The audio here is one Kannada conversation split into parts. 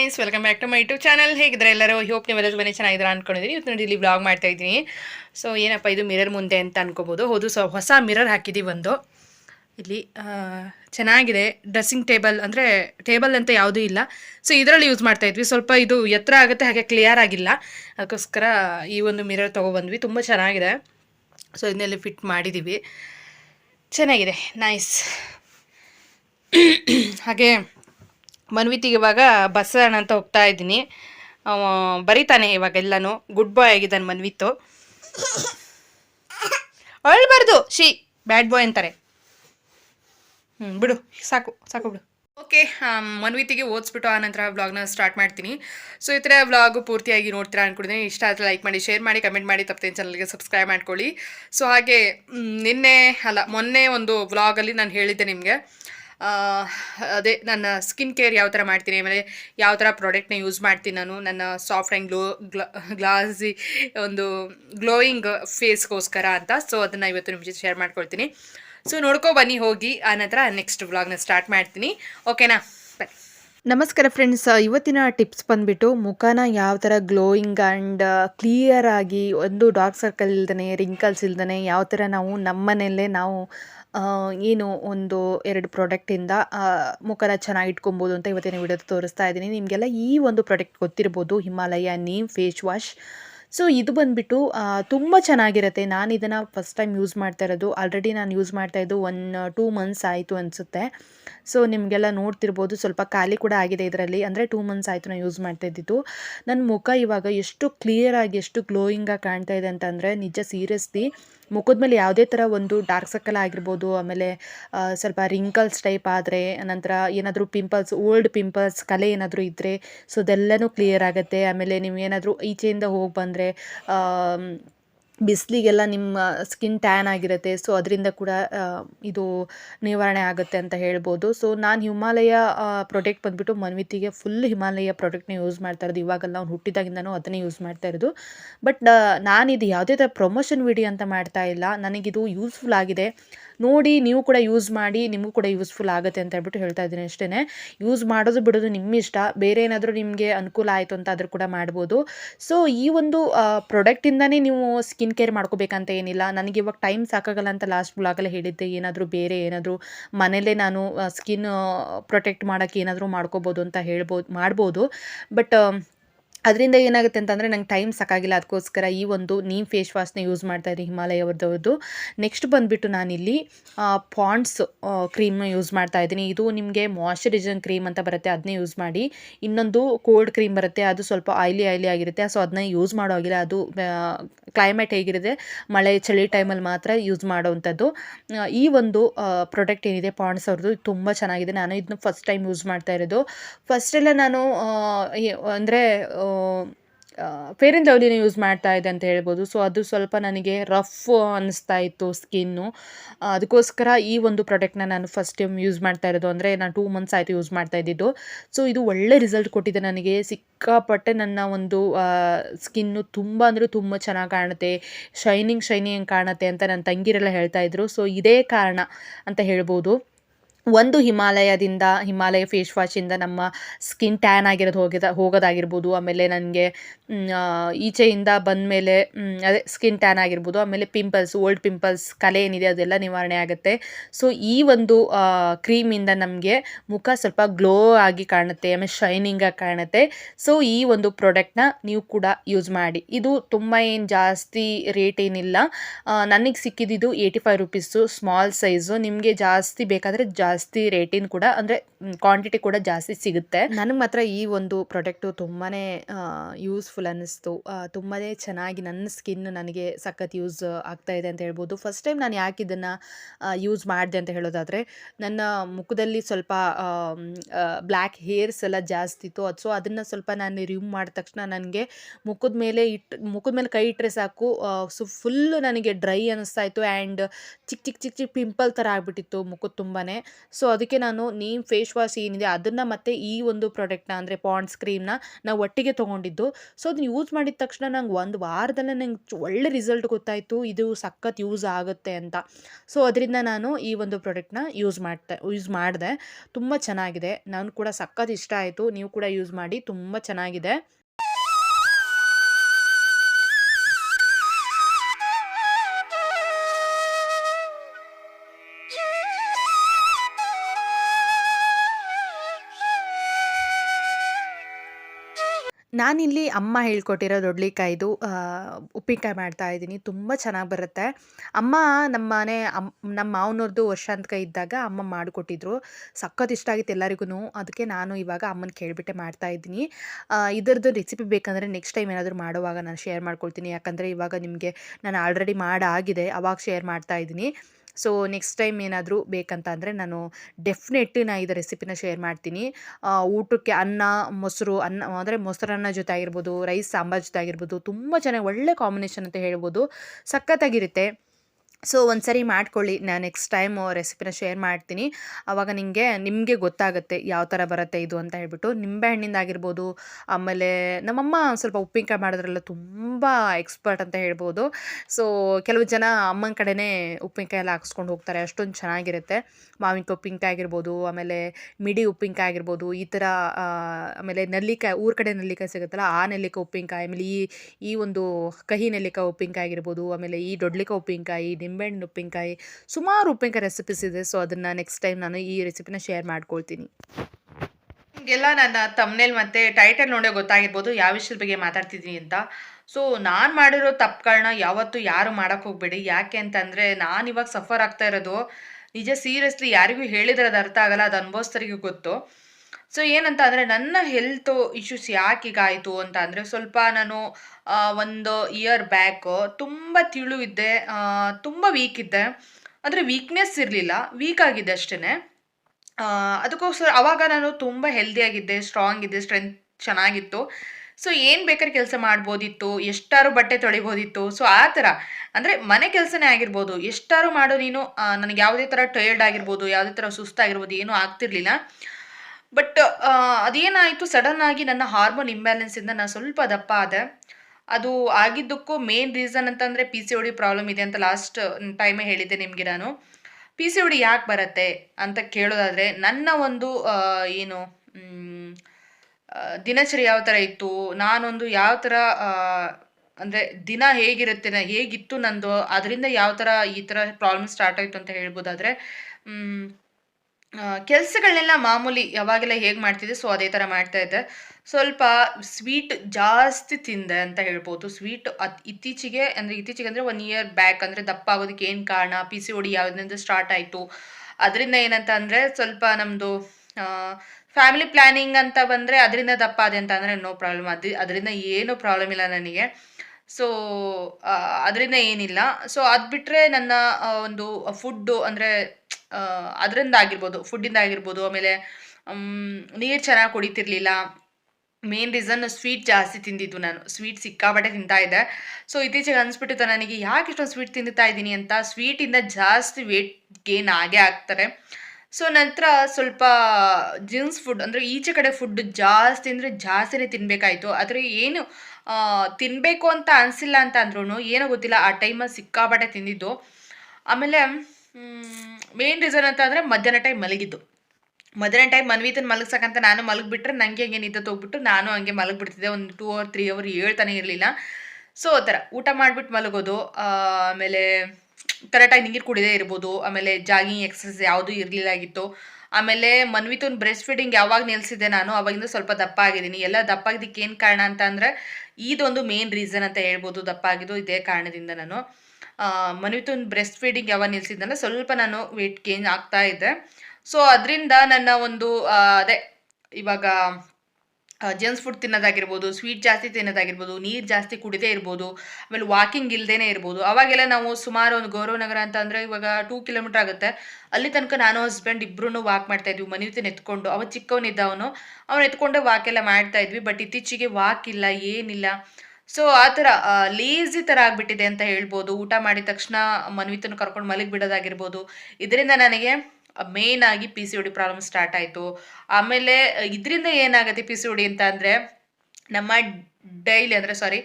Guys welcome back to my YouTube channel ಹೇಗಿದ್ರೆ ಎಲ್ಲರೂ? ಹೋಪ್ ನೀವೆಲ್ಲರೂ ಮನೆ ಚೆನ್ನಾಗಿದ್ರೆ ಅನ್ಕೊಂಡಿದ್ದೀನಿ ಇವತ್ತು ನೋಡಿ ಇಲ್ಲಿ ಬ್ಲಾಗ್ ಮಾಡ್ತಾ ಇದ್ದೀನಿ. ಸೊ ಏನಪ್ಪ ಇದು ಮಿರರ್ ಮುಂದೆ ಅಂತ ಅನ್ಕೋಬೋದು. ಹೌದು, ಸೊ ಹೊಸ ಮಿರರ್ ಹಾಕಿದ್ದೀವಿ ಒಂದು. ಇಲ್ಲಿ ಚೆನ್ನಾಗಿದೆ ಡ್ರೆಸ್ಸಿಂಗ್ ಟೇಬಲ್ ಅಂದರೆ ಟೇಬಲ್ ಅಂತ ಯಾವುದೂ ಇಲ್ಲ. ಸೊ ಇದರಲ್ಲಿ ಯೂಸ್ ಮಾಡ್ತಾ ಇದ್ವಿ. ಸ್ವಲ್ಪ ಇದು ಎತ್ತರ ಆಗುತ್ತೆ, ಹಾಗೆ ಕ್ಲಿಯರ್ ಆಗಿಲ್ಲ. ಅದಕ್ಕೋಸ್ಕರ ಈ ಒಂದು ಮಿರರ್ ತೊಗೊಬಂದ್ವಿ ತುಂಬ ಚೆನ್ನಾಗಿದೆ. ಸೊ ಇದನ್ನೆಲ್ಲ ಫಿಟ್ ಮಾಡಿದ್ದೀವಿ. ಚೆನ್ನಾಗಿದೆ. ನೈಸ್ ಹಾಗೆ ಮನ್ವಿತಿಗೆ ಇವಾಗ ಬಸ್ ಅಂತ ಹೋಗ್ತಾ ಇದ್ದೀನಿ. ಬರೀತಾನೆ ಇವಾಗ ಎಲ್ಲನೂ. ಗುಡ್ ಬಾಯ್ ಆಗಿದ್ದಾನೆ ಮನ್ವಿತ್ತು ಅಳ್ಬಾರ್ದು. ಶಿ ಬ್ಯಾಡ್ ಬಾಯ್ ಅಂತಾರೆ. ಹ್ಞೂ ಬಿಡು. ಸಾಕು ಸಾಕು ಬಿಡು. ಓಕೆ ಮನ್ವಿತಿಗೆ ಓದಿಸ್ಬಿಟ್ಟು ಆ ನಂತರ ವ್ಲಾಗ್ನ ಸ್ಟಾರ್ಟ್ ಮಾಡ್ತೀನಿ. ಸೊ ಈ ಥರ ವ್ಲಾಗ್ ಪೂರ್ತಿಯಾಗಿ ನೋಡ್ತೀರಾ ಅಂದ್ಕೊಂಡಿದ್ದೀನಿ ಇಷ್ಟ ಆದರೆ ಲೈಕ್ ಮಾಡಿ ಶೇರ್ ಮಾಡಿ ಕಮೆಂಟ್ ಮಾಡಿ ತಪ್ಪೇನು ಚಾನಲ್ಗೆ ಸಬ್ಸ್ಕ್ರೈಬ್ ಮಾಡ್ಕೊಳ್ಳಿ. ಸೊ ಹಾಗೆ ನಿನ್ನೆ, ಅಲ್ಲ, ಮೊನ್ನೆ ಒಂದು ವ್ಲಾಗಲ್ಲಿ ನಾನು ಹೇಳಿದ್ದೆ ನಿಮಗೆ. ಅದೇ ನನ್ನ ಸ್ಕಿನ್ ಕೇರ್ ಯಾವ ಥರ ಮಾಡ್ತೀನಿ, ಆಮೇಲೆ ಯಾವ ಥರ ಪ್ರಾಡಕ್ಟ್ನ ಯೂಸ್ ಮಾಡ್ತೀನಿ ನಾನು, ನನ್ನ ಸಾಫ್ಟ್ ಆ್ಯಂಡ್ ಗ್ಲೋ, ಗ್ಲಾ, ಗ್ಲಾಸಿ ಒಂದು ಗ್ಲೋಯಿಂಗ್ ಫೇಸ್ಗೋಸ್ಕರ ಅಂತ. ಸೊ, ಅದನ್ನು ಇವತ್ತು ನಿಮ್ಮ ಜೊತೆ ಶೇರ್ ಮಾಡ್ಕೊಳ್ತೀನಿ. ಸೊ, ನೋಡ್ಕೊ ಬನ್ನಿ, ಹೋಗಿ. ಆನಂತರ ನಂತರ ನೆಕ್ಸ್ಟ್ ವ್ಲಾಗ್ನ ಸ್ಟಾರ್ಟ್ ಮಾಡ್ತೀನಿ. ಓಕೆನಾ? ನಮಸ್ಕಾರ ಫ್ರೆಂಡ್ಸ್. ಇವತ್ತಿನ ಟಿಪ್ಸ್ ಬಂದುಬಿಟ್ಟು ಮುಖನ ಯಾವ ಥರ ಗ್ಲೋಯಿಂಗ್ ಆ್ಯಂಡ್ ಕ್ಲಿಯರ್ ಆಗಿ ಒಂದು ಡಾರ್ಕ್ ಸರ್ಕಲ್ ಇಲ್ದೇ ರಿಂಕಲ್ಸ್ ಇಲ್ದೇ ಯಾವ ಥರ ನಾವು ನಮ್ಮನೆಯಲ್ಲೇ ನಾವು ಏನು ಒಂದು ಎರಡು ಪ್ರಾಡಕ್ಟಿಂದ ಮುಖನ ಚೆನ್ನಾಗಿ ಇಟ್ಕೊಬೋದು ಅಂತ ಇವತ್ತಿನ ವಿಡಿಯೋ ತೋರಿಸ್ತಾ ಇದ್ದೀನಿ. ನಿಮಗೆಲ್ಲ ಈ ಒಂದು ಪ್ರಾಡಕ್ಟ್ ಗೊತ್ತಿರ್ಬೋದು, Himalaya neem face wash. So, ಇದು ಬಂದ್ಬಿಟ್ಟು ತುಂಬ ಚೆನ್ನಾಗಿರುತ್ತೆ. ನಾನು ಇದನ್ನು ಫಸ್ಟ್ ಟೈಮ್ ಯೂಸ್ ಮಾಡ್ತಾ ಇರೋದು. ಆಲ್ರೆಡಿ ನಾನು ಯೂಸ್ ಮಾಡ್ತಾ ಇದ್ದು ಒನ್ ಟೂ ಮಂತ್ಸ್ ಆಯಿತು ಅನಿಸುತ್ತೆ. ಸೊ ನಿಮಗೆಲ್ಲ ನೋಡ್ತಿರ್ಬೋದು. ಸ್ವಲ್ಪ ಖಾಲಿ ಕೂಡ ಆಗಿದೆ ಇದರಲ್ಲಿ. ಅಂದರೆ ಟೂ ಮಂತ್ಸ್ ಆಯಿತು ನಾನು ಯೂಸ್ ಮಾಡ್ತಾ ಇದ್ದಿದ್ದು. ನನ್ನ ಮುಖ ಇವಾಗ ಎಷ್ಟು ಕ್ಲಿಯರಾಗಿ ಎಷ್ಟು ಗ್ಲೋಯಿಂಗಾಗಿ ಕಾಣ್ತಾ ಇದೆ ಅಂತಂದರೆ, ನಿಜ ಸೀರಿಯಸ್ಲಿ ಮುಖದ ಮೇಲೆ ಯಾವುದೇ ಥರ ಒಂದು ಡಾರ್ಕ್ ಸರ್ಕಲ್ ಆಗಿರ್ಬೋದು, ಆಮೇಲೆ ಸ್ವಲ್ಪ ರಿಂಕಲ್ಸ್ ಟೈಪ್ ಆದರೆ, ನಂತರ ಏನಾದರೂ ಪಿಂಪಲ್ಸ್ ಓಲ್ಡ್ ಪಿಂಪಲ್ಸ್ ಕಲೆ ಏನಾದರೂ ಇದ್ದರೆ ಸೊ ಅದೆಲ್ಲನೂ ಕ್ಲಿಯರ್ ಆಗುತ್ತೆ. ಆಮೇಲೆ ನೀವು ಏನಾದರೂ ಈಚೆಯಿಂದ ಹೋಗಿ ಬಂದರೆ ಬಿಸಿಲಿಗೆಲ್ಲ ನಿಮ್ಮ ಸ್ಕಿನ್ ಟ್ಯಾನ್ ಆಗಿರುತ್ತೆ. ಸೊ ಅದರಿಂದ ಕೂಡ ಇದು ನಿವಾರಣೆ ಆಗುತ್ತೆ ಅಂತ ಹೇಳ್ಬೋದು. ಸೊ ನಾನು ಹಿಮಾಲಯ ಪ್ರಾಡಕ್ಟ್ ಬಂದುಬಿಟ್ಟು ಮನ್ವಿತಿಗೆ ಫುಲ್ ಹಿಮಾಲಯ ಪ್ರಾಡಕ್ಟ್ನ ಯೂಸ್ ಮಾಡ್ತಾ ಇರೋದು. ಇವಾಗೆಲ್ಲ ಅವ್ನು ಹುಟ್ಟಿದಾಗಿಂದನೂ ಅದನ್ನೇ ಯೂಸ್ ಮಾಡ್ತಾ ಇರೋದು. ಬಟ್ ನಾನು ಇದು ಯಾವುದೇ ಥರ ಪ್ರಮೋಷನ್ ವಿಡಿಯೋ ಅಂತ ಮಾಡ್ತಾ ಇಲ್ಲ. ನನಗಿದು ಯೂಸ್ಫುಲ್ ಆಗಿದೆ. ನೋಡಿ ನೀವು ಕೂಡ ಯೂಸ್ ಮಾಡಿ ನಿಮಗೂ ಕೂಡ ಯೂಸ್ಫುಲ್ ಆಗುತ್ತೆ ಅಂತ ಹೇಳ್ಬಿಟ್ಟು ಹೇಳ್ತಾ ಇದ್ದೀನಿ ಅಷ್ಟೇ ಯೂಸ್ ಮಾಡೋದು ಬಿಡೋದು ನಿಮ್ಮ ಇಷ್ಟ. ಬೇರೆ ಏನಾದರೂ ನಿಮಗೆ ಅನುಕೂಲ ಆಯಿತು ಅಂತ ಆದರೂ ಕೂಡ ಮಾಡ್ಬೋದು. ಸೊ ಈ ಒಂದು ಪ್ರಾಡಕ್ಟಿಂದನೇ ನೀವು ಸ್ಕಿನ್ ಕೇರ್ ಮಾಡ್ಕೋಬೇಕಂತ ಏನಿಲ್ಲ. ನನಗೆ ಇವಾಗ ಟೈಮ್ ಸಾಕಾಗಲ್ಲ ಅಂತ ಲಾಸ್ಟ್ ಬ್ಲಾಗಲ್ಲಿ ಹೇಳಿದ್ದೆ. ಏನಾದರೂ ಬೇರೆ ಏನಾದರೂ ಮನೇಲೇ ನಾನು ಸ್ಕಿನ್ ಪ್ರೊಟೆಕ್ಟ್ ಮಾಡೋಕ್ಕೆ ಏನಾದರೂ ಮಾಡ್ಕೋಬೋದು ಅಂತ ಹೇಳ್ಬೋದು ಮಾಡ್ಬೋದು. ಬಟ್ ಅದರಿಂದ ಏನಾಗುತ್ತೆ ಅಂತಂದರೆ ನಂಗೆ ಟೈಮ್ ಸಾಕಾಗಿಲ್ಲ. ಅದಕ್ಕೋಸ್ಕರ ಈ ಒಂದು ನೀಮ್ ಫೇಸ್ ವಾಶ್ನ ಯೂಸ್ ಮಾಡ್ತಾ ಇದ್ದೀನಿ ಹಿಮಾಲಯವ್ರದ್ದು ನೆಕ್ಸ್ಟ್ ಬಂದುಬಿಟ್ಟು ನಾನಿಲ್ಲಿ ಪಾಂಡ್ಸ್ ಕ್ರೀಮ್ ಯೂಸ್ ಮಾಡ್ತಾ ಇದ್ದೀನಿ. ಇದು ನಿಮಗೆ ಮಾಯಶ್ಚರೈಸರ್ ಕ್ರೀಮ್ ಅಂತ ಬರುತ್ತೆ ಅದನ್ನೇ ಯೂಸ್ ಮಾಡಿ. ಇನ್ನೊಂದು ಕೋಲ್ಡ್ ಕ್ರೀಮ್ ಬರುತ್ತೆ, ಅದು ಸ್ವಲ್ಪ ಆಯ್ಲಿ ಆಯ್ಲಿ ಆಗಿರುತ್ತೆ. ಸೊ ಅದನ್ನ ಯೂಸ್ ಮಾಡೋ ಹಾಗಿಲ್ಲ. ಅದು ಕ್ಲೈಮೇಟ್ ಹೇಗಿರುತ್ತೆ, ಮಳೆ, ಚಳಿ ಟೈಮಲ್ಲಿ ಮಾತ್ರ ಯೂಸ್ ಮಾಡೋವಂಥದ್ದು ಈ ಒಂದು ಪ್ರಾಡಕ್ಟ್ ಏನಿದೆ ಪಾಂಡ್ಸ್ ಅವ್ರದ್ದು ತುಂಬ ಚೆನ್ನಾಗಿದೆ. ನಾನು ಇದನ್ನ ಫಸ್ಟ್ ಟೈಮ್ ಯೂಸ್ ಮಾಡ್ತಾ ಇರೋದು. ಫಸ್ಟೆಲ್ಲ ನಾನು ಅಂದರೆ ಫೇರ್ ಆ್ಯಂಡ್ ಲವ್ಲಿನ ಯೂಸ್ ಮಾಡ್ತಾ ಇದೆ ಅಂತ ಹೇಳ್ಬೋದು. ಸೊ ಅದು ಸ್ವಲ್ಪ ನನಗೆ ರಫ್ ಅನ್ನಿಸ್ತಾ ಇತ್ತು ಸ್ಕಿನ್ನು. ಅದಕ್ಕೋಸ್ಕರ ಈ ಒಂದು ಪ್ರಾಡಕ್ಟ್ನ ನಾನು ಫಸ್ಟ್ ಟೈಮ್ ಯೂಸ್ ಮಾಡ್ತಾ ಇರೋದು ಅಂದರೆ ನಾನು ಟೂ ಮಂತ್ಸ್ ಆಯಿತು ಯೂಸ್ ಮಾಡ್ತಾ ಇದ್ದಿದ್ದು. ಸೊ ಇದು ಒಳ್ಳೆ ರಿಸಲ್ಟ್ ಕೊಟ್ಟಿದೆ ನನಗೆ. ಸಿಕ್ಕಾಪಟ್ಟೆ ನನ್ನ ಒಂದು ಸ್ಕಿನ್ನು ತುಂಬ ಅಂದರೆ ತುಂಬ ಚೆನ್ನಾಗಿ ಕಾಣುತ್ತೆ. ಶೈನಿಂಗ್ ಶೈನಿಂಗ್ ಕಾಣುತ್ತೆ ಅಂತ ನನ್ನ ತಂಗಿರೆಲ್ಲ ಹೇಳ್ತಾ ಇದ್ರು. ಸೊ ಇದೇ ಕಾರಣ ಅಂತ ಹೇಳ್ಬೋದು. ಒಂದು ಹಿಮಾಲಯದಿಂದ, ಹಿಮಾಲಯ ಫೇಸ್ ವಾಶಿಂದ ನಮ್ಮ ಸ್ಕಿನ್ ಟ್ಯಾನ್ ಆಗಿರೋದು ಹೋಗಿದ, ಹೋಗೋದಾಗಿರ್ಬೋದು, ಆಮೇಲೆ ನನಗೆ ಈಚೆಯಿಂದ ಬಂದಮೇಲೆ ಅದೇ ಸ್ಕಿನ್ ಟ್ಯಾನ್ ಆಗಿರ್ಬೋದು, ಆಮೇಲೆ ಪಿಂಪಲ್ಸ್ ಓಲ್ಡ್ ಪಿಂಪಲ್ಸ್ ಕಲೆ ಏನಿದೆ ಅದೆಲ್ಲ ನಿವಾರಣೆ ಆಗುತ್ತೆ. ಸೊ ಈ ಒಂದು ಕ್ರೀಮಿಂದ ನಮಗೆ ಮುಖ ಸ್ವಲ್ಪ ಗ್ಲೋ ಆಗಿ ಕಾಣುತ್ತೆ ಆಮೇಲೆ ಶೈನಿಂಗಾಗಿ ಕಾಣುತ್ತೆ. ಸೊ ಈ ಒಂದು ಪ್ರಾಡಕ್ಟ್ನ ನೀವು ಕೂಡ ಯೂಸ್ ಮಾಡಿ. ಇದು ತುಂಬ ಏನು ಜಾಸ್ತಿ ರೇಟ್ ಏನಿಲ್ಲ. ನನಗೆ ಸಿಕ್ಕಿದ್ದು eighty five rupees small size ನಿಮಗೆ ಜಾಸ್ತಿ ಬೇಕಾದರೆ ಜಾಸ್ತಿ ರೇಟಿನ ಕೂಡ, ಅಂದರೆ ಕ್ವಾಂಟಿಟಿ ಕೂಡ ಜಾಸ್ತಿ ಸಿಗುತ್ತೆ. ನನಗೆ ಮಾತ್ರ ಈ ಒಂದು ಪ್ರಾಡಕ್ಟು ತುಂಬಾ ಯೂಸ್ಫುಲ್ ಅನ್ನಿಸ್ತು. ತುಂಬಾ ಚೆನ್ನಾಗಿ ನನ್ನ ಸ್ಕಿನ್ ನನಗೆ ಸಖತ್ ಯೂಸ್ ಆಗ್ತಾ ಇದೆ ಅಂತ ಹೇಳ್ಬೋದು. ಫಸ್ಟ್ ಟೈಮ್ ನಾನು ಯಾಕೆ ಇದನ್ನು ಯೂಸ್ ಮಾಡಿದೆ ಅಂತ ಹೇಳೋದಾದರೆ, ನನ್ನ ಮುಖದಲ್ಲಿ ಸ್ವಲ್ಪ ಬ್ಲ್ಯಾಕ್ ಹೇರ್ಸ್ ಎಲ್ಲ ಜಾಸ್ತಿ ಇತ್ತು. ಅದು ಸೊ ಅದನ್ನು ಸ್ವಲ್ಪ ನಾನು ರಿಮೂವ್ ಮಾಡಿದ ತಕ್ಷಣ ನನಗೆ ಮುಖದ ಮೇಲೆ ಇಟ್ಟು ಮುಖದ ಮೇಲೆ ಕೈ ಇಟ್ಟರೆ ಸಾಕು. ಸೊ ಫುಲ್ ನನಗೆ ಡ್ರೈ ಅನ್ನಿಸ್ತಾ ಇತ್ತು. ಆ್ಯಂಡ್ ಚಿಕ್ಕ ಚಿಕ್ಕ ಚಿಕ್ಕ ಚಿಕ್ಕ ಪಿಂಪಲ್ ಥರ ಆಗಿಬಿಟ್ಟಿತ್ತು ಮುಖದ ತುಂಬಾ ಸೊ ಅದಕ್ಕೆ ನಾನು ನೀಮ್ ಫೇಸ್ ವಾಶ್ ಏನಿದೆ ಅದನ್ನು ಮತ್ತು ಈ ಒಂದು ಪ್ರಾಡಕ್ಟ್ನ ಅಂದರೆ ಪಾಂಡ್ಸ್ ಕ್ರೀಮ್ನ ನಾವು ಒಟ್ಟಿಗೆ ತೊಗೊಂಡಿದ್ದು. ಸೊ ಅದನ್ನ ಯೂಸ್ ಮಾಡಿದ ತಕ್ಷಣ ನಂಗೆ ಒಂದು ವಾರದಲ್ಲೇ ನಂಗೆ ಒಳ್ಳೆ ರಿಸಲ್ಟ್ ಗೊತ್ತಾಯಿತು, ಇದು ಸಖತ್ ಯೂಸ್ ಆಗುತ್ತೆ ಅಂತ. ಸೊ ಅದರಿಂದ ನಾನು ಈ ಒಂದು ಪ್ರಾಡಕ್ಟ್ನ ಯೂಸ್ ಮಾಡ್ತೆ ಯೂಸ್ ಮಾಡಿದೆ. ತುಂಬ ಚೆನ್ನಾಗಿದೆ. ನಾನು ಕೂಡ ಸಖತ್ ಇಷ್ಟ ಆಯಿತು. ನೀವು ಕೂಡ ಯೂಸ್ ಮಾಡಿ, ತುಂಬ ಚೆನ್ನಾಗಿದೆ. ನಾನಿಲ್ಲಿ ಅಮ್ಮ ಹೇಳ್ಕೊಟ್ಟಿರೋ ದೊಡ್ಲಿಕಾಯ್ದು ಉಪ್ಪಿನಕಾಯಿ ಮಾಡ್ತಾ ಇದ್ದೀನಿ. ತುಂಬ ಚೆನ್ನಾಗಿ ಬರುತ್ತೆ. ಅಮ್ಮ ನಮ್ಮ ಮನೆ ಅಮ್ಮ ನಮ್ಮ ಮಾವನವ್ರದ್ದು ವರ್ಷಾಂತಕ ಇದ್ದಾಗ ಅಮ್ಮ ಮಾಡಿಕೊಟ್ಟಿದ್ರು. ಸಖತ್ ಇಷ್ಟ ಆಗಿತ್ತು ಎಲ್ಲರಿಗೂ ಅದಕ್ಕೆ ನಾನು ಇವಾಗ ಅಮ್ಮನ ಕೇಳಿಬಿಟ್ಟೆ ಮಾಡ್ತಾ ಇದ್ದೀನಿ. ಇದರದ್ದು ರೆಸಿಪಿ ಬೇಕಂದರೆ ನೆಕ್ಸ್ಟ್ ಟೈಮ್ ಏನಾದರೂ ಮಾಡುವಾಗ ನಾನು ಶೇರ್ ಮಾಡ್ಕೊಳ್ತೀನಿ. ಯಾಕಂದರೆ ಇವಾಗ ನಿಮಗೆ ನಾನು ಆಲ್ರೆಡಿ ಮಾಡಾಗಿದೆ. ಅವಾಗ ಶೇರ್ ಮಾಡ್ತಾ ಇದ್ದೀನಿ. ಸೊ ನೆಕ್ಸ್ಟ್ ಟೈಮ್ ಏನಾದರೂ ಬೇಕಂತ ಅಂದರೆ ನಾನು ಡೆಫಿನೆಟ್ ನಾನು ಇದು ರೆಸಿಪಿನ ಶೇರ್ ಮಾಡ್ತೀನಿ. ಊಟಕ್ಕೆ ಅನ್ನ, ಮೊಸರು, ಅನ್ನ, ಅಂದರೆ ಮೊಸರನ್ನ ಜೊತೆ ಆಗಿರ್ಬೋದು ರೈಸ್ ಸಾಂಬಾರ್ ಜೊತೆ ಆಗಿರ್ಬೋದು, ತುಂಬ ಚೆನ್ನಾಗಿ ಒಳ್ಳೆ ಕಾಂಬಿನೇಷನ್ ಅಂತ ಹೇಳ್ಬೋದು. ಸಖತ್ತಾಗಿರುತ್ತೆ. ಸೊ ಒಂದು ಸರಿ ಮಾಡ್ಕೊಳ್ಳಿ. ನಾನು ನೆಕ್ಸ್ಟ್ ಟೈಮ್ ರೆಸಿಪಿನ ಶೇರ್ ಮಾಡ್ತೀನಿ. ಆವಾಗ ನಿಮಗೆ ನಿಮಗೆ ಗೊತ್ತಾಗುತ್ತೆ ಯಾವ ಥರ ಬರುತ್ತೆ ಇದು ಅಂತ ಹೇಳ್ಬಿಟ್ಟು. ನಿಂಬೆಹಣ್ಣಿಂದ ಆಗಿರ್ಬೋದು, ಆಮೇಲೆ ನಮ್ಮಮ್ಮ ಒಂದು ಸ್ವಲ್ಪ ಉಪ್ಪಿನಕಾಯಿ ಮಾಡೋದ್ರಲ್ಲ ತುಂಬ ಎಕ್ಸ್ಪರ್ಟ್ ಅಂತ ಹೇಳ್ಬೋದು. ಸೊ, ಕೆಲವು ಜನ ಅಮ್ಮನ ಕಡೆನೇ ಉಪ್ಪಿನಕಾಯಿ ಎಲ್ಲ ಹಾಕ್ಸ್ಕೊಂಡು ಹೋಗ್ತಾರೆ. ಅಷ್ಟೊಂದು ಚೆನ್ನಾಗಿರುತ್ತೆ. ಮಾವಿನಕಾಯಿ ಉಪ್ಪಿನಕಾಯಿ ಆಗಿರ್ಬೋದು, ಆಮೇಲೆ ಮಿಡಿ ಉಪ್ಪಿನಕಾಯಿ ಆಗಿರ್ಬೋದು, ಈ ಥರ ಆಮೇಲೆ ನೆಲ್ಲಿಕಾಯಿ, ಊರ ಕಡೆ ನೆಲ್ಲಿಕಾಯಿ ಸಿಗುತ್ತಲ್ಲ, ಆ ನೆಲ್ಲಿಕಾಯಿ ಉಪ್ಪಿನಕಾಯಿ, ಆಮೇಲೆ ಈ ಈ ಒಂದು ಕಹಿ ನೆಲ್ಲಿಕಾಯಿ ಉಪ್ಪಿನಕಾಯಿ ಆಗಿರ್ಬೋದು, ಆಮೇಲೆ ಈ ದೊಡ್ಲಿಕಾಯಿ ಉಪ್ಪಿನಕಾಯಿ ನಿಂಬೆಹಣ್ಣು, ಉಪ್ಪಿನಕಾಯಿ, ಸುಮಾರು ಉಪ್ಪಿನಕಾಯಿ ರೆಸಿಪೀಸ್ ಇದೆ. ಸೊ ಅದನ್ನು ನೆಕ್ಸ್ಟ್ ಟೈಮ್ ನಾನು ಈ ರೆಸಿಪಿನ ಶೇರ್ ಮಾಡ್ಕೊಳ್ತೀನಿ. ನಿಮಗೆಲ್ಲ ನನ್ನ ತಮ್ನೇಲ್ ಮತ್ತೆ ಟೈಟಲ್ ನೋಡೇ ಗೊತ್ತಾಗಿರ್ಬೋದು. ಯಾವ ವಿಷಯದ ಬಗ್ಗೆ ಮಾತಾಡ್ತಿದ್ದೀನಿ ಅಂತ. ಸೊ ನಾನು ಮಾಡಿರೋ ತಪ್ಪುಗಳನ್ನ ಯಾವತ್ತೂ ಯಾರು ಮಾಡೋಕೆ ಹೋಗ್ಬೇಡಿ. ಯಾಕೆ ಅಂತಂದರೆ, ನಾನು ಇವಾಗ ಸಫರ್ ಆಗ್ತಾ ಇರೋದು. ನಿಜ ಸೀರಿಯಸ್ಲಿ ಯಾರಿಗೂ ಹೇಳಿದ್ರೆ ಅದು ಅರ್ಥ ಆಗಲ್ಲ. ಅದು ಅನುಭವಿಸ್ತರಿಗೂ ಗೊತ್ತು. ಸೊ ಏನಂತ ಅಂದರೆ ನನ್ನ ಹೆಲ್ತ್ ಇಶ್ಯೂಸ್ ಯಾಕೆ ಹೀಗಾಯಿತು ಅಂತ ಅಂದರೆ ಸ್ವಲ್ಪ ನಾನು ಒಂದು ಇಯರ್ ಬ್ಯಾಕ್ ತುಂಬ ಇದ್ದೆ ತುಂಬ ವೀಕ್ ಇದ್ದೆ. ಅಂದರೆ ವೀಕ್ನೆಸ್ ಇರಲಿಲ್ಲ ವೀಕ್ ಆಗಿದೆ ಅಷ್ಟೇ ಅದಕ್ಕೋಸ್ಕರ ಅವಾಗ ನಾನು ತುಂಬ ಹೆಲ್ದಿಯಾಗಿದ್ದೆ ಸ್ಟ್ರಾಂಗ್ ಇದ್ದೆ ಸ್ಟ್ರೆಂತ್ ಚೆನ್ನಾಗಿತ್ತು. ಸೊ ಏನು ಬೇಕಾದ್ರೆ ಕೆಲಸ ಮಾಡ್ಬೋದಿತ್ತು ಎಷ್ಟಾರು ಬಟ್ಟೆ ತೊಳಿಬೋದಿತ್ತು. ಸೊ ಆ ಥರ. ಅಂದರೆ ಮನೆ ಕೆಲಸನೇ ಆಗಿರ್ಬೋದು. ಎಷ್ಟಾರು ಮಾಡೋ ನೀನು ನನಗೆ ಯಾವುದೇ ಥರ ಟಯರ್ಡ್ ಆಗಿರ್ಬೋದು, ಯಾವುದೇ ಥರ ಸುಸ್ತಾಗಿರ್ಬೋದು, ಏನೂ ಆಗ್ತಿರ್ಲಿಲ್ಲ. ಬಟ್ ಅದೇನಾಯಿತು? ಸಡನ್ ಆಗಿ ನನ್ನ ಹಾರ್ಮೋನ್ ಇಂಬ್ಯಾಲೆನ್ಸಿಂದ ನಾನು ಸ್ವಲ್ಪ ದಪ್ಪ ಆದೆ. ಅದು ಆಗಿದ್ದಕ್ಕೂ ಮೇನ್ ರೀಸನ್ ಅಂತಂದರೆ ಪಿ ಸಿ ಡಿ ಪ್ರಾಬ್ಲಮ್ ಇದೆ ಅಂತ ಲಾಸ್ಟ್ ಟೈಮೇ ಹೇಳಿದ್ದೆ ನಿಮಗೆ ನಾನು. ಪಿ ಸಿ ಡಿ ಯಾಕೆ ಬರುತ್ತೆ ಅಂತ ಕೇಳೋದಾದರೆ, ನನ್ನ ಒಂದು ಏನು ದಿನಚರಿ ಯಾವ ಥರ ಇತ್ತು? ನಾನೊಂದು ಯಾವ ಥರ ಅಂದರೆ ದಿನ ಹೇಗಿರುತ್ತೆ ಹೇಗಿತ್ತು ನಂದು? ಅದರಿಂದ ಯಾವ ಥರ ಈ ಥರ ಪ್ರಾಬ್ಲಮ್ ಸ್ಟಾರ್ಟ್ ಆಯಿತು ಅಂತ ಹೇಳ್ಬೋದಾದರೆ ಕೆಲಸಗಳನ್ನೆಲ್ಲ ಮಾಮೂಲಿ ಯಾವಾಗೆಲ್ಲ ಹೇಗೆ ಮಾಡ್ತಿದ್ದೆ ಸೊ ಅದೇ ಥರ ಮಾಡ್ತಾ ಇದ್ದೆ. ಸ್ವಲ್ಪ ಸ್ವೀಟ್ ಜಾಸ್ತಿ ತಿಂದೆ ಅಂತ ಹೇಳ್ಬೋದು. ಸ್ವೀಟ್ ಅತ್ ಇತ್ತೀಚೆಗೆ ಅಂದರೆ ಇತ್ತೀಚೆಗೆ ಅಂದರೆ ಒನ್ ಇಯರ್ ಬ್ಯಾಕ್ ಅಂದರೆ ದಪ್ಪ ಆಗೋದಕ್ಕೆ ಏನು ಕಾರಣ ಪಿ ಸಿ ಒಡಿ ಯಾವುದರಿಂದ ಸ್ಟಾರ್ಟ್ ಆಯಿತು. ಅದರಿಂದ ಏನಂತ ಅಂದರೆ ಸ್ವಲ್ಪ ನಮ್ಮದು ಫ್ಯಾಮಿಲಿ ಪ್ಲ್ಯಾನಿಂಗ್ ಅಂತ ಬಂದರೆ ಅದರಿಂದ ದಪ್ಪ ಆದೆ ಅಂತ ಅಂದರೆ ನೋ ಪ್ರಾಬ್ಲಮ್ ಅದು ಅದರಿಂದ ಏನೂ ಪ್ರಾಬ್ಲಮ್ ಇಲ್ಲ ನನಗೆ. ಸೊ ಅದರಿಂದ ಏನಿಲ್ಲ. ಸೊ ಅದು ಬಿಟ್ಟರೆ ನನ್ನ ಒಂದು ಫುಡ್ಡು ಅಂದರೆ ಅದರಿಂದ ಆಗಿರ್ಬೋದು ಫುಡ್ಡಿಂದ ಆಗಿರ್ಬೋದು, ಆಮೇಲೆ ನೀರು ಚೆನ್ನಾಗಿ ಕುಡಿತಿರ್ಲಿಲ್ಲ. ಮೇನ್ ರೀಸನ್ ಸ್ವೀಟ್ ಜಾಸ್ತಿ ತಿಂದಿದ್ದು ನಾನು. ಸ್ವೀಟ್ ಸಿಕ್ಕಾಪಟ್ಟೆ ತಿಂತಾ ಇದ್ದೆ. ಸೊ ಇತ್ತೀಚೆಗೆ ಅನಿಸ್ಬಿಟ್ಟಿತ್ತು ನನಗೆ, ಯಾಕೆ ಇಷ್ಟೊಂದು ಸ್ವೀಟ್ ತಿಂತಾ ಇದ್ದೀನಿ ಅಂತ? ಸ್ವೀಟಿಂದ ಜಾಸ್ತಿ ವೇಟ್ ಗೇನ್ ಆಗೇ ಆಗ್ತಾರೆ. ಸೊ ನಂತರ ಸ್ವಲ್ಪ ಜೀನ್ಸ್ ಫುಡ್ ಅಂದರೆ ಈಚೆ ಕಡೆ ಫುಡ್ ಜಾಸ್ತಿ ಅಂದರೆ ಜಾಸ್ತಿನೇ ತಿನ್ನಬೇಕಾಯ್ತು ಆದರೆ ಏನು ತಿನ್ನಬೇಕು ಅಂತ ಅನಿಸಿಲ್ಲ ಅಂತ ಅಂದ್ರೂ ಏನೋ ಗೊತ್ತಿಲ್ಲ, ಆ ಟೈಮಲ್ಲಿ ಸಿಕ್ಕಾಪಟ್ಟೆ ತಿಂದಿದ್ದು. ಆಮೇಲೆ ಮೇನ್ ರೀಸನ್ ಅಂತ ಅಂದರೆ ಮಧ್ಯಾಹ್ನ ಟೈಮ್ ಮಲಗಿದ್ದು. ಮಧ್ಯಾಹ್ನ ಟೈಮ್ ಮನ್ವಿತನ ಮಲಗಿಸಕಂತ ನಾನು ಮಲಗಿಬಿಟ್ರೆ ನನಗೆ ಹಂಗೆ ನಿದ್ದೆ ಹೋಗ್ಬಿಟ್ಟು ನಾನು ಹಂಗೆ ಮಲಗಿಬಿಡ್ತಿದ್ದೆ. ಒಂದು ಟೂ ಅವರ್ ತ್ರೀ ಅವರ್ ಹೇಳ್ತಾನೆ ಇರಲಿಲ್ಲ. ಸೊ ಆ ಥರ ಊಟ ಮಾಡಿಬಿಟ್ಟು ಮಲಗೋದು ಆಮೇಲೆ ಕರೆಕ್ಟಾಗಿ ನೀರು ಕುಡಿದೇ ಇರ್ಬೋದು, ಆಮೇಲೆ ಜಾಗಿಂಗ್ ಎಕ್ಸಸೈಸ್ ಯಾವುದೂ ಇರಲಿಲ್ಲ ಆಗಿತ್ತು ಆಮೇಲೆ ಮನ್ವಿತನ ಬ್ರೆಸ್ಟ್ ಫೀಡಿಂಗ್ ಯಾವಾಗ ನಿಲ್ಸಿದ್ದೆ ನಾನು, ಅವಾಗಿಂದ ಸ್ವಲ್ಪ ದಪ್ಪ ಆಗಿದ್ದೀನಿ. ಎಲ್ಲ ದಪ್ಪ ಆಗಿದ್ದಕ್ಕೆ ಏನು ಕಾರಣ ಅಂತ ಅಂದರೆ, ಇದೊಂದು ಮೇನ್ ರೀಸನ್ ಅಂತ ಹೇಳ್ಬೋದು ದಪ್ಪ ಆಗಿದ್ದು ಇದೇ ಕಾರಣದಿಂದ ನಾನು. ಮನ್ವಿತನ ಬ್ರೆಸ್ಟ್ ಫೀಡಿಂಗ್ ಯಾವಾಗ ನಿಲ್ಸಿದ್ನಲ್ಲ, ಸ್ವಲ್ಪ ನಾನು ವೇಟ್ ಗೇನ್ ಆಗ್ತಾ ಇದ್ದೆ. ಸೊ ಅದರಿಂದ ನನ್ನ ಒಂದು ಅದೇ, ಇವಾಗ ಜಂಕ್ಸ್ ಫುಡ್ ತಿನ್ನೋದಾಗಿರ್ಬೋದು ಸ್ವೀಟ್ ಜಾಸ್ತಿ ತಿನ್ನೋದಾಗಿರ್ಬೋದು, ನೀರು ಜಾಸ್ತಿ ಕುಡಿದೇ ಇರ್ಬೋದು, ಆಮೇಲೆ ವಾಕಿಂಗ್ ಇಲ್ಲದೇ ಇರ್ಬೋದು. ಅವಾಗೆಲ್ಲ ನಾವು ಸುಮಾರು ಒಂದು ಗೌರವನಗರ ಅಂತ ಅಂದರೆ ಇವಾಗ ಟೂ ಕಿಲೋಮೀಟರ್ ಆಗುತ್ತೆ. ಅಲ್ಲಿ ತನಕ ನಾನು ಹಸ್ಬೆಂಡ್ ಇಬ್ಬರೂ ವಾಕ್ ಮಾಡ್ತಾ ಇದ್ವಿ ಮನೆಯುತ್ತಿನ ಎತ್ಕೊಂಡು. ಅವ ಚಿಕ್ಕವನಿದ್ದ ಅವನು. ಅವನು ಎತ್ಕೊಂಡೇ ವಾಕೆಲ್ಲ ಮಾಡ್ತಾ ಇದ್ವಿ ಬಟ್ ಇತ್ತೀಚೆಗೆ ವಾಕ್ ಇಲ್ಲ, ಏನಿಲ್ಲ. ಸೊ ಆ ಥರ ಲೇಜಿ ಥರ ಆಗಿಬಿಟ್ಟಿದೆ ಅಂತ ಹೇಳ್ಬೋದು. ಊಟ ಮಾಡಿದ ತಕ್ಷಣ ಮನ್ವಿತನ ಕರ್ಕೊಂಡು ಮಲಗಿ ಬಿಡೋದಾಗಿರ್ಬೋದು. ಇದರಿಂದ ನನಗೆ ಮೇನ್ ಆಗಿ P C D problem start ಆಯಿತು. ಆಮೇಲೆ, ಇದರಿಂದ ಏನಾಗುತ್ತೆ ಪಿ ಸಿ ಡಿ ಅಂತ ಅಂದರೆ, ನಮ್ಮ ಡೈಲಿ ಅಂದರೆ ಸಾರಿ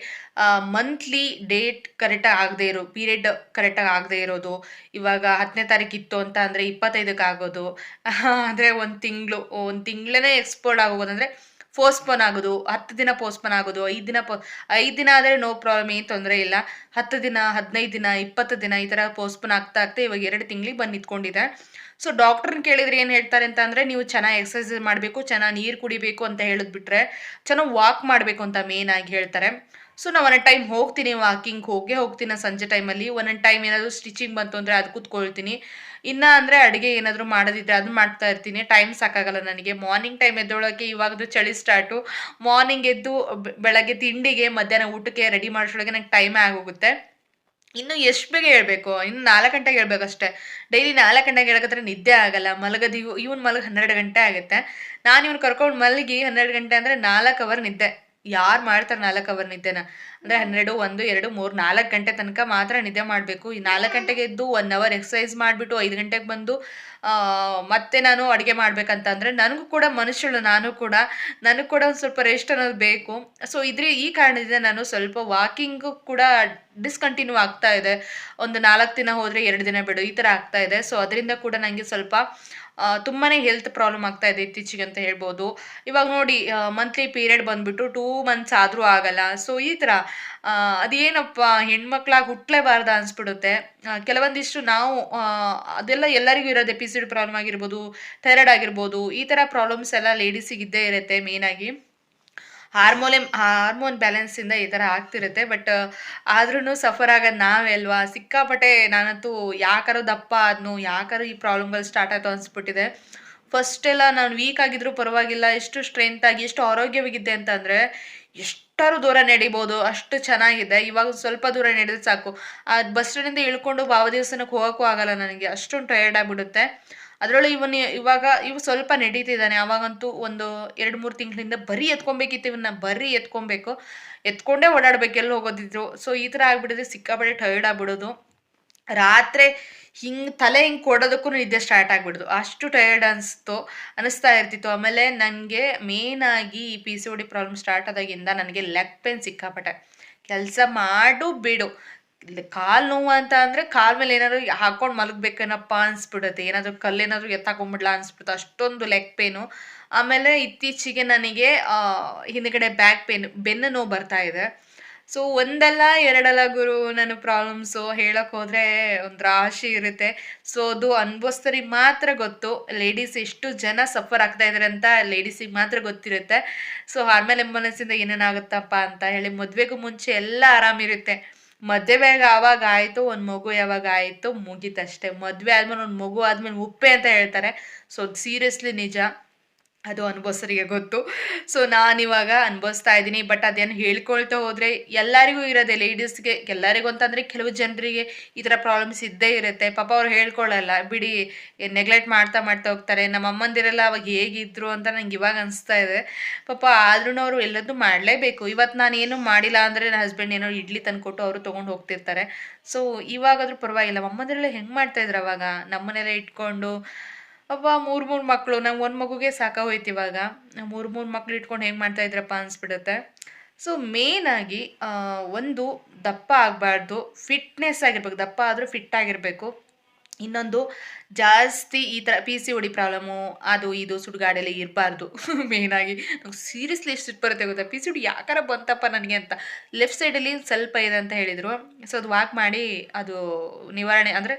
ಮಂತ್ಲಿ ಡೇಟ್ ಕರೆಕ್ಟಾಗಿ ಆಗದೆ ಇರೋ ಪೀರಿಯಡ್ ಕರೆಕ್ಟಾಗಿ ಆಗದೆ ಇರೋದು. ಇವಾಗ ಹತ್ತನೇ ತಾರೀಕು ಇತ್ತು ಅಂತ ಅಂದರೆ ಇಪ್ಪತ್ತೈದಕ್ಕೆ ಆಗೋದು. ಅಂದರೆ ಒಂದು ತಿಂಗಳು, ಒಂದು ತಿಂಗಳೇ ಎಕ್ಸ್ಪೋರ್ಟ್ ಆಗೋಗೋದು ಅಂದರೆ ಪೋಸ್ಟ್ಪೋನ್ ಆಗೋದು, ಹತ್ತು ದಿನ ಪೋಸ್ಟ್ಪೋನ್ ಆಗೋದು, ಐದು ದಿನ ಪೋ ಐದು ದಿನ ಆದರೆ ನೋ ಪ್ರಾಬ್ಲಮ್ ಏನು ತೊಂದರೆ ಇಲ್ಲ. ಹತ್ತು ದಿನ, ಹದಿನೈದು ದಿನ, ಇಪ್ಪತ್ತು ದಿನ ಈ ಥರ ಪೋಸ್ಟ್ಪೋನ್ ಆಗ್ತಾ ಆಗ್ತಾ ಇವಾಗ ಎರಡು ತಿಂಗಳಿಗೆ ಬಂದು ನಿಂತ್ಕೊಂಡಿದೆ. ಸೊ ಡಾಕ್ಟ್ರನ್ನ ಕೇಳಿದ್ರೆ ಏನು ಹೇಳ್ತಾರೆ ಅಂತ ಅಂದರೆ, ನೀವು ಚೆನ್ನಾಗಿ ಎಕ್ಸಸೈಸ್ ಮಾಡಬೇಕು, ಚೆನ್ನಾಗಿ ನೀರು ಕುಡಿಬೇಕು ಅಂತ ಹೇಳಿದ್ಬಿಟ್ರೆ ಚೆನ್ನಾಗಿ ವಾಕ್ ಮಾಡಬೇಕು ಅಂತ ಮೇನ್ ಆಗಿ ಹೇಳ್ತಾರೆ. ಸೊ ನಾನು ಒಂದೊಂದು ಟೈಮ್ ಹೋಗ್ತೀನಿ ವಾಕಿಂಗ್ ಹೋಗೇ ಹೋಗ್ತೀನಿ, ಸಂಜೆ ಟೈಮಲ್ಲಿ ಒಂದೊಂದು ಟೈಮ್ ಏನಾದರೂ ಸ್ಟಿಚಿಂಗ್ ಬಂತು ಅಂದರೆ ಅದು ಕೂತ್ಕೊಳ್ತೀನಿ. ಇನ್ನ ಅಂದರೆ ಅಡುಗೆ ಏನಾದರೂ ಮಾಡೋದಿದ್ರೆ ಅದನ್ನ ಮಾಡ್ತಾ ಇರ್ತೀನಿ. ಟೈಮ್ ಸಾಕಾಗಲ್ಲ ನನಗೆ. ಮಾರ್ನಿಂಗ್ ಟೈಮ್ ಎದ್ದೊಳಗೆ ಇವಾಗದು ಚಳಿ ಸ್ಟಾರ್ಟು ಮಾರ್ನಿಂಗ್ ಎದ್ದು ಬೆಳಗ್ಗೆ ತಿಂಡಿಗೆ, ಮಧ್ಯಾಹ್ನ ಊಟಕ್ಕೆ ರೆಡಿ ಮಾಡಿಸೋಳಗೆ ನಂಗೆ ಟೈಮೇ ಆಗೋಗುತ್ತೆ. ಇನ್ನು ಎಷ್ಟು ಬೇಗ ಹೇಳ್ಬೇಕು? ಇನ್ನು ನಾಲ್ಕು ಗಂಟೆಗೆ ಹೇಳ್ಬೇಕು ಅಷ್ಟೇ. ಡೈಲಿ ನಾಲ್ಕು ಗಂಟೆಗೆ ಹೇಳಕತ್ರೆ ನಿದ್ದೆ ಆಗಲ್ಲ. ಮಲಗದು ಇವ್ ಇವನ್ ಮಲಗ ಹನ್ನೆರಡು ಗಂಟೆ ಆಗುತ್ತೆ. ನಾನು ಇವ್ನು ಕರ್ಕೊಂಡು ಮಲಗಿ ಹನ್ನೆರಡು ಗಂಟೆ ಅಂದರೆ ನಾಲ್ಕು ಅವರ್ ನಿದ್ದೆ. ಯಾರು ಮಾಡ್ತಾರೆ ನಾಲ್ಕು ಅವರ್ ನಿದ್ದೆನ? ಅಂದರೆ ಹನ್ನೆರಡು, ಒಂದು, ಎರಡು, ಮೂರು, ನಾಲ್ಕು ಗಂಟೆ ತನಕ ಮಾತ್ರ ನಿದ್ದೆ ಮಾಡಬೇಕು. ಈ ನಾಲ್ಕು ಗಂಟೆಗೆ ಎದ್ದು ಒನ್ ಅವರ್ ಎಕ್ಸಸೈಸ್ ಮಾಡಿಬಿಟ್ಟು ಐದು ಗಂಟೆಗೆ ಬಂದು ಮತ್ತೆ ನಾನು ಅಡುಗೆ ಮಾಡಬೇಕಂತಂದರೆ ನನಗೂ ಕೂಡ ಮನುಷ್ಯಳು, ನಾನು ಕೂಡ, ನನಗೆ ಕೂಡ ಒಂದು ಸ್ವಲ್ಪ ರೆಸ್ಟ್ ಅನ್ನೋದು ಬೇಕು. ಸೊ ಇದ್ರೆ ಈ ಕಾರಣದಿಂದ ನಾನು ಸ್ವಲ್ಪ ವಾಕಿಂಗು ಕೂಡ ಡಿಸ್ಕಂಟಿನ್ಯೂ ಆಗ್ತಾ ಇದೆ. ಒಂದು ನಾಲ್ಕು ದಿನ ಹೋದರೆ ಎರಡು ದಿನ ಬಿಡು, ಈ ಥರ ಆಗ್ತಾ ಇದೆ. ಸೊ ಅದರಿಂದ ಕೂಡ ನನಗೆ ಸ್ವಲ್ಪ ಆ, ತುಂಬಾನೇ ಹೆಲ್ತ್ ಪ್ರಾಬ್ಲಮ್ ಆಗ್ತಾ ಇದೆ ಇತ್ತೀಚೆಗೆ ಅಂತ ಹೇಳ್ಬೋದು. ಇವಾಗ ನೋಡಿ ಮಂತ್ಲಿ ಪೀರಿಯಡ್ ಬಂದ್ಬಿಟ್ಟು ಟೂ ಮಂತ್ಸ್ ಆದರೂ ಆಗಲ್ಲ. ಸೊ ಈ ಥರ ಅದೇನಪ್ಪ ಹೆಣ್ಮಕ್ಳಾಗಿ ಹುಟ್ಟಲೇಬಾರ್ದು ಅನ್ಸ್ಬಿಡುತ್ತೆ. ಕೆಲವೊಂದಿಷ್ಟು ನಾವು ಅದೆಲ್ಲ ಎಲ್ಲರಿಗೂ ಇರೋದು ಎಪಿಸಿಡ್ ಪ್ರಾಬ್ಲಮ್ ಆಗಿರ್ಬೋದು ಥೈರಾಯ್ಡ್ ಆಗಿರ್ಬೋದು ಈ ಥರ ಪ್ರಾಬ್ಲಮ್ಸ್ ಎಲ್ಲ ಲೇಡೀಸಿಗೆ ಇದ್ದೇ ಇರುತ್ತೆ ಮೇನಾಗಿ ಹಾರ್ಮೋನೆ ಹಾರ್ಮೋನ್ ಬ್ಯಾಲೆನ್ಸಿಂದ ಈ ಥರ ಆಗ್ತಿರುತ್ತೆ. ಬಟ್ ಆದ್ರೂ ಸಫರ್ ಆಗೋದು ನಾವೇ ಅಲ್ವಾ ಸಿಕ್ಕಾಪಟ್ಟೆ ನಾನಂತೂ ಯಾಕಾರು ದಪ್ಪ ಆದ್ನು, ಯಾಕಾರು ಈ ಪ್ರಾಬ್ಲಮ್ಗಳು ಸ್ಟಾರ್ಟ್ ಆಯ್ತು ಅನಿಸ್ಬಿಟ್ಟಿದೆ. ಫಸ್ಟ್ ಎಲ್ಲ ನಾನು ವೀಕ್ ಆಗಿದ್ರು ಪರವಾಗಿಲ್ಲ ಎಷ್ಟು ಸ್ಟ್ರೆಂತ್ ಆಗಿ ಎಷ್ಟು ಆರೋಗ್ಯವಾಗಿದ್ದೆ ಅಂತಂದರೆ ಎಷ್ಟಾರು ದೂರ ನಡಿಬೋದು, ಅಷ್ಟು ಚೆನ್ನಾಗಿದೆ. ಇವಾಗ ಸ್ವಲ್ಪ ದೂರ ನಡೆದ್ರೆ ಸಾಕು. ಆ ಬಸ್ ಸ್ಟ್ಯಾಂಡಿಂದ ಇಳ್ಕೊಂಡು ಭಾವದೇವಸ್ಥಾನಕ್ಕೆ ಹೋಗೋಕ್ಕೂ ಆಗಲ್ಲ ನನಗೆ. ಅಷ್ಟೊಂದು ಟಯರ್ಡ್ ಆಗಿಬಿಡುತ್ತೆ. ಅದರೊಳಗೆ ಇವನು ಇವಾಗ ಇವು ಸ್ವಲ್ಪ ನಡೀತಿದ್ದಾನೆ. ಅವಾಗಂತೂ ಒಂದು ಎರಡು ಮೂರು ತಿಂಗಳಿಂದ ಬರೀ ಎತ್ಕೊಬೇಕಿತ್ತು ಇವನ್ನ, ಬರೀ ಎತ್ಕೊಬೇಕು. ಎತ್ಕೊಂಡೇ ಓಡಾಡ್ಬೇಕು, ಎಲ್ಲಿ ಹೋಗೋದಿದ್ರು. ಸೊ ಈ ಥರ ಆಗ್ಬಿಡಿದ್ರೆ ಸಿಕ್ಕಾಪಟ್ಟೆ ಟಯರ್ಡ್ ಆಗ್ಬಿಡೋದು. ರಾತ್ರಿ ಹಿಂಗೆ ತಲೆ ಹಿಂಗೆ ಕೊಡೋದಕ್ಕೂ ನಿದ್ದೆ ಸ್ಟಾರ್ಟ್ ಆಗ್ಬಿಡ್ದು. ಅಷ್ಟು ಟಯರ್ಡ್ ಅನಿಸ್ತು, ಅನಿಸ್ತಾ ಇರ್ತಿತ್ತು. ಆಮೇಲೆ ನನಗೆ ಮೇನಾಗಿ ಈ P C O D problem start ಆದಾಗಿಂದ ನನಗೆ ಲೆಗ್ ಪೇನ್ ಸಿಕ್ಕಾಪಟ್ಟೆ. ಕೆಲಸ ಮಾಡು, ಬಿಡು. ಕಾಲು ನೋವು ಅಂತ ಅಂದರೆ ಕಾಲ ಮೇಲೆ ಏನಾದರೂ ಹಾಕೊಂಡು ಮಲಗಬೇಕೇನಪ್ಪ ಅನ್ಸ್ಬಿಡುತ್ತೆ. ಏನಾದರೂ ಕಲ್ಲೇನಾದರೂ ಎತ್ತಾಕೊಂಡ್ಬಿಡ್ಲಾ ಅನ್ಸ್ಬಿಡುತ್ತೆ. ಅಷ್ಟೊಂದು ಲೆಗ್ ಪೇನು ಆಮೇಲೆ ಇತ್ತೀಚೆಗೆ ನನಗೆ ಹಿಂದ್ಗಡೆ ಬ್ಯಾಕ್ ಪೇನ್ ಬೆನ್ನು ನೋವು ಬರ್ತಾ ಇದೆ. ಸೊ ಒಂದಲ್ಲ, ಎರಡಲ್ಲ ಗುರು, ನನ್ನ ಪ್ರಾಬ್ಲಮ್ಸು ಹೇಳಕ್ ಹೋದ್ರೆ ಒಂದು ರಾಶಿ ಇರುತ್ತೆ. ಸೊ ಅದು ಅನುಭವಿಸ್ತರಿಗೆ ಮಾತ್ರ ಗೊತ್ತು. ಲೇಡೀಸ್ ಎಷ್ಟು ಜನ ಸಫರ್ ಆಗ್ತಾ ಇದಾರೆ ಅಂತ ಲೇಡೀಸಿಗೆ ಮಾತ್ರ ಗೊತ್ತಿರುತ್ತೆ. ಸೊ ಆಮೇಲೆ ಎಂಬುಲೆನ್ಸಿಂದ ಏನೇನಾಗುತ್ತಪ್ಪ ಅಂತ ಹೇಳಿ ಮದುವೆಗೂ ಮುಂಚೆ ಎಲ್ಲ ಆರಾಮಿರುತ್ತೆ. ಮದುವೆಗ ಆವಾಗ ಆಯಿತು, ಒಂದು ಮಗು ಯಾವಾಗ ಆಯಿತು ಮುಗೀತಷ್ಟೇ. ಮದುವೆ ಆದ್ಮೇಲೆ ಒಂದು ಮಗು ಆದ್ಮೇಲೆ ಉಪ್ಪೆ ಅಂತ ಹೇಳ್ತಾರೆ. ಸೊ ಸೀರಿಯಸ್ಲಿ ನಿಜ. ಅದು ಅನುಭವಿಸರಿಗೆ ಗೊತ್ತು. ಸೊ ನಾನಿವಾಗ ಅನುಭವಿಸ್ತಾ ಇದ್ದೀನಿ. ಬಟ್ ಅದೇನು ಹೇಳ್ಕೊಳ್ತಾ ಹೋದರೆ ಎಲ್ಲರಿಗೂ ಇರೋದೆ ಲೇಡೀಸ್ಗೆ ಎಲ್ಲರಿಗೂ ಅಂತಂದರೆ ಕೆಲವು ಜನರಿಗೆ ಈ ಥರ ಪ್ರಾಬ್ಲಮ್ಸ್ ಇದ್ದೇ ಇರುತ್ತೆ. ಪಾಪ ಅವ್ರು ಹೇಳ್ಕೊಳ್ಳಲ್ಲ ಬಿಡಿ ನೆಗ್ಲೆಕ್ಟ್ ಮಾಡ್ತಾ ಮಾಡ್ತಾ ಹೋಗ್ತಾರೆ. ನಮ್ಮ ಅಮ್ಮಂದಿರೆಲ್ಲ ಅವಾಗ ಹೇಗಿದ್ರು ಅಂತ ನಂಗೆ ಇವಾಗ ಅನಿಸ್ತಾ ಇದೆ. ಪಾಪ ಆದ್ರೂ ಅವರು ಎಲ್ಲದೂ ಮಾಡಲೇಬೇಕು. ಇವತ್ತು ನಾನು ಮಾಡಿಲ್ಲ ಅಂದರೆ ನನ್ನ ಹಸ್ಬೆಂಡ್ ಏನೋ ಇಡ್ಲಿ ತಂದುಕೊಟ್ಟು ಅವರು ತೊಗೊಂಡು ಹೋಗ್ತಿರ್ತಾರೆ. ಸೊ ಇವಾಗಾದ್ರೂ ಪರವಾಗಿಲ್ಲ. ಅಮ್ಮಂದಿರೆಲ್ಲ ಹೆಂಗೆ ಮಾಡ್ತಾಯಿದ್ರು ಅವಾಗ? ನಮ್ಮನೆಲ್ಲ ಇಟ್ಕೊಂಡು ಅಪ್ಪ ಮೂರು ಮೂರು ಮಕ್ಕಳು ನಂಗೆ ಒಂದು ಮಗುಗೆ ಸಾಕಾಗೋಯ್ತು ಇವಾಗ. ಮೂರು ಮೂರು ಮಕ್ಳು ಇಟ್ಕೊಂಡು ಹೆಂಗೆ ಮಾಡ್ತಾ ಇದ್ರಪ್ಪ ಅನಿಸ್ಬಿಡುತ್ತೆ. ಸೊ ಆಗಿ ಒಂದು ದಪ್ಪ ಆಗಬಾರ್ದು. ಫಿಟ್ನೆಸ್ ಆಗಿರ್ಬೇಕು. ದಪ್ಪ ಆದರೂ ಫಿಟ್ ಆಗಿರಬೇಕು. ಇನ್ನೊಂದು ಜಾಸ್ತಿ ಈ ಥರ ಪಿ ಸಿ ಒಡಿ ಪ್ರಾಬ್ಲಮು ಅದು ಇದು ಸುಡುಗಾಡೆಲ್ಲ ಇರಬಾರ್ದು. ಮೇಯ್ನಾಗಿ ನಂಗೆ ಸೀರಿಯಸ್ಲಿ ಎಷ್ಟು ಸಿಟ್ಟು ಬರುತ್ತೆ ಗೊತ್ತಾ? ಪಿ ಸಿ ಒಡಿ ಯಾಕಾರ ಬಂತಪ್ಪ ನನಗೆ ಅಂತ. ಲೆಫ್ಟ್ ಸೈಡಲ್ಲಿ ಸ್ವಲ್ಪ ಇದೆ ಅಂತ ಹೇಳಿದರು. ಸೊ ಅದು ವಾಕ್ ಮಾಡಿ, ಅದು ನಿವಾರಣೆ, ಅಂದರೆ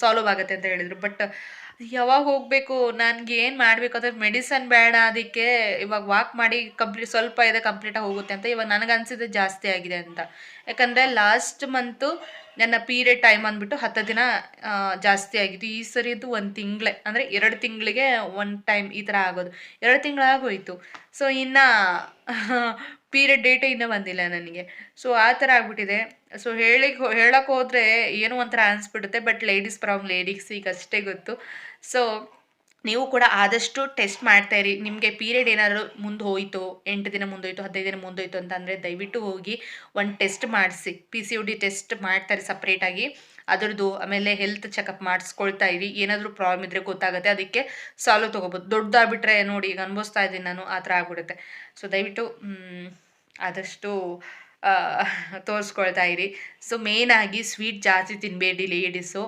ಸಾಲ್ವ್ ಆಗುತ್ತೆ ಅಂತ ಹೇಳಿದರು. ಬಟ್ ಯಾವಾಗ ಹೋಗಬೇಕು, ನನಗೆ ಏನು ಮಾಡಬೇಕು ಅಂದರೆ ಮೆಡಿಸನ್ ಬೇಡ ಅದಕ್ಕೆ ಇವಾಗ ವಾಕ್ ಮಾಡಿ ಕಂಪ್ಲೀಟ್ ಸ್ವಲ್ಪ ಇದೆ ಕಂಪ್ಲೀಟಾಗಿ ಹೋಗುತ್ತೆ ಅಂತ ಇವಾಗ ನನಗೆ ಅನ್ಸಿದ್ದು ಜಾಸ್ತಿ ಆಗಿದೆ ಅಂತ. ಯಾಕಂದರೆ ಲಾಸ್ಟ್ ಮಂತು ನನ್ನ ಪೀರಿಯಡ್ ಟೈಮ್ ಅಂದ್ಬಿಟ್ಟು ಹತ್ತು ದಿನ ಜಾಸ್ತಿ ಆಗಿತ್ತು. ಈ ಸರಿದು ಒಂದು ತಿಂಗಳೇ, ಅಂದರೆ ಎರಡು ತಿಂಗಳಿಗೆ ಒನ್ ಟೈಮ್ ಈ ಥರ ಆಗೋದು. ಎರಡು ತಿಂಗಳಾಗೋಯಿತು. ಸೊ ಇನ್ನು ಪೀರಿಯಡ್ ಡೇಟೇ ಇನ್ನೂ ಬಂದಿಲ್ಲ ನನಗೆ. ಸೊ ಆ ಥರ ಆಗ್ಬಿಟ್ಟಿದೆ. ಸೊ ಹೇಳಿ ಹೇಳಕ್ಕೆ ಹೋದರೆ ಏನೋ ಒಂಥರ ಅನಿಸ್ಬಿಡುತ್ತೆ ಬಟ್ ಲೇಡೀಸ್ ಪ್ರಾಬ್ಲಮ್ ಲೇಡೀಸಿಗೆ ಅಷ್ಟೇ ಗೊತ್ತು. ಸೊ ನೀವು ಕೂಡ ಆದಷ್ಟು ಟೆಸ್ಟ್ ಮಾಡ್ತಾ ಇರಿ. ನಿಮಗೆ ಪೀರಿಯಡ್ ಏನಾದರೂ ಮುಂದೆ ಹೋಯಿತು, ಎಂಟು ದಿನ ಮುಂದೋಯ್ತು ಹದಿನೈದು ದಿನ ಮುಂದೋಯ್ತು ಅಂತಂದರೆ ದಯವಿಟ್ಟು ಹೋಗಿ ಒಂದು ಟೆಸ್ಟ್ ಮಾಡಿಸಿ. P C U D test ಮಾಡ್ತಾರೆ ಸಪ್ರೇಟಾಗಿ ಅದರದ್ದು ಆಮೇಲೆ ಹೆಲ್ತ್ ಚೆಕಪ್ ಮಾಡಿಸ್ಕೊಳ್ತಾ ಇರಿ ಏನಾದರೂ ಪ್ರಾಬ್ಲಮ್ ಇದ್ದರೆ ಗೊತ್ತಾಗುತ್ತೆ. ಅದಕ್ಕೆ ಸಾಲು ತೊಗೋಬೋದು. ದೊಡ್ಡದಾಗ್ಬಿಟ್ರೆ ನೋಡಿ ಈಗ ಅನುಭವಿಸ್ತಾ ಇದ್ದೀನಿ ನಾನು, ಆ ಥರ ಆಗ್ಬಿಡುತ್ತೆ. ಸೊ ದಯವಿಟ್ಟು ಆದಷ್ಟು ತೋರಿಸ್ಕೊಳ್ತಾ ಇರಿ. ಸೊ ಮೇಯ್ನಾಗಿ ಸ್ವೀಟ್ ಜಾಸ್ತಿ ತಿನ್ನಬೇಡಿ ಲೇಡೀಸು